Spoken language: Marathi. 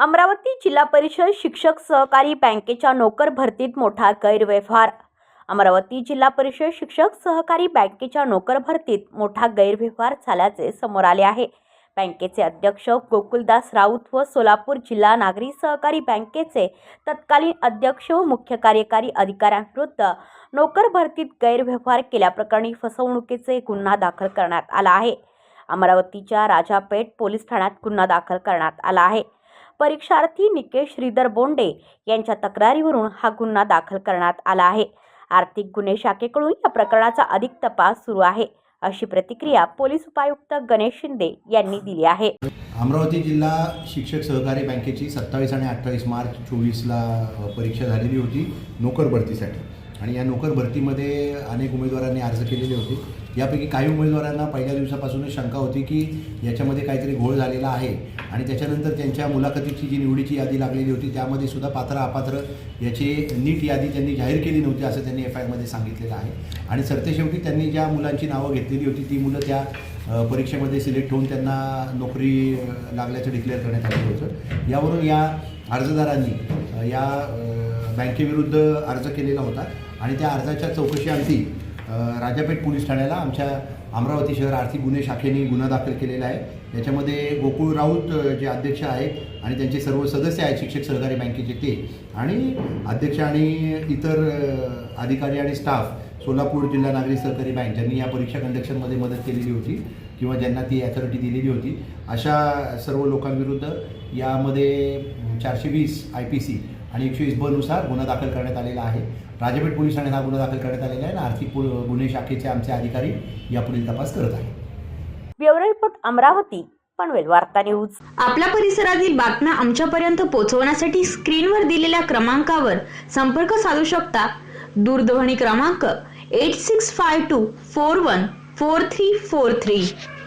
अमरावती जिल्हा परिषद शिक्षक सहकारी बँकेच्या नोकर भरतीत मोठा गैरव्यवहार. अमरावती जिल्हा परिषद शिक्षक सहकारी बँकेच्या नोकर भरतीत मोठा गैरव्यवहार झाल्याचे समोर आले आहे. बँकेचे अध्यक्ष गोकुलदास राऊत व सोलापूर जिल्हा नागरी सहकारी बँकेचे तत्कालीन अध्यक्ष व मुख्य कार्यकारी अधिकाऱ्यांविरुद्ध नोकर भरतीत गैरव्यवहार केल्याप्रकरणी फसवणुकीचे गुन्हा दाखल करण्यात आला आहे. अमरावतीच्या राजापेठ पोलीस ठाण्यात गुन्हा दाखल करण्यात आला आहे. परीक्षार्थी निकेश श्रीधर बोंडे यांच्या तक्रारीवरून हा गुन्हा दाखल करण्यात आला आहे. आर्थिक गुन्हे शाखेकडून या प्रकरणाचा अधिक तपास सुरू आहे अशी प्रतिक्रिया पोलीस उपायुक्त गणेश शिंदे यांनी दिली आहे. अमरावती जिल्हा शिक्षक सहकारी बँकेची सत्तावीस आणि अठ्ठावीस मार्च चोवीसला परीक्षा झालेली होती नोकर भरतीसाठी आणि या नोकर भरतीमध्ये अनेक उमेदवारांनी अर्ज केलेले होते. यापैकी काही उमेदवारांना पहिल्या दिवसापासूनच शंका होती की याच्यामध्ये काहीतरी घोळ झालेला आहे आणि त्याच्यानंतर त्यांच्या मुलाखतीची जी निवडीची यादी लागलेली होती त्यामध्ये सुद्धा पात्र अपात्र याची नीट यादी त्यांनी जाहीर केली नव्हती असं त्यांनी एफ आय आरमध्ये सांगितलेलं आहे. आणि सरतेशेवटी त्यांनी ज्या मुलांची नावं घेतलेली होती ती मुलं त्या परीक्षेमध्ये सिलेक्ट होऊन त्यांना नोकरी लागल्याचं डिक्लेअर करण्यात आलं होतं. यावरून या अर्जदारांनी या बँकेविरुद्ध अर्ज केलेला होता. आणि त्या अर्जाच्या चौकशी आमची राजापेठ पोलीस ठाण्याला आमच्या अमरावती शहर आर्थिक गुन्हे शाखेने गुन्हा दाखल केलेला आहे. याच्यामध्ये गोकुळ राऊत जे अध्यक्ष आहेत आणि त्यांचे सर्व सदस्य आहेत शिक्षक सहकारी बँकेचे ते. आणि अध्यक्ष आणि इतर अधिकारी आणि स्टाफ सोलापूर जिल्हा नागरी सहकारी बँक ज्यांनी या परीक्षा कंडक्शनमध्ये मदत केलेली होती किंवा ज्यांना ती अथॉरिटी दिलेली होती अशा सर्व लोकांविरुद्ध यामध्ये चारशे वीस आय पी सी आणि एकशे वीस बनुसार गुन्हा दाखल करण्यात आलेला आहे. राजापेठ पोलीस ठाण्यात हा गुन्हा दाखल करण्यात आलेला आहे आणि आर्थिक गुन्हे शाखेचे आमचे अधिकारी यापुढील तपास करत आहेत. ब्युरो रिपोर्ट अमरावती पनवेल वार्ता न्यूज. आपल्या परिसरातील बातम्या आमच्यापर्यंत पोहोचवण्यासाठी स्क्रीनवर दिलेल्या क्रमांकावर संपर्क साधू शकता. दूरध्वनी क्रमांक eight six five two four one four three four three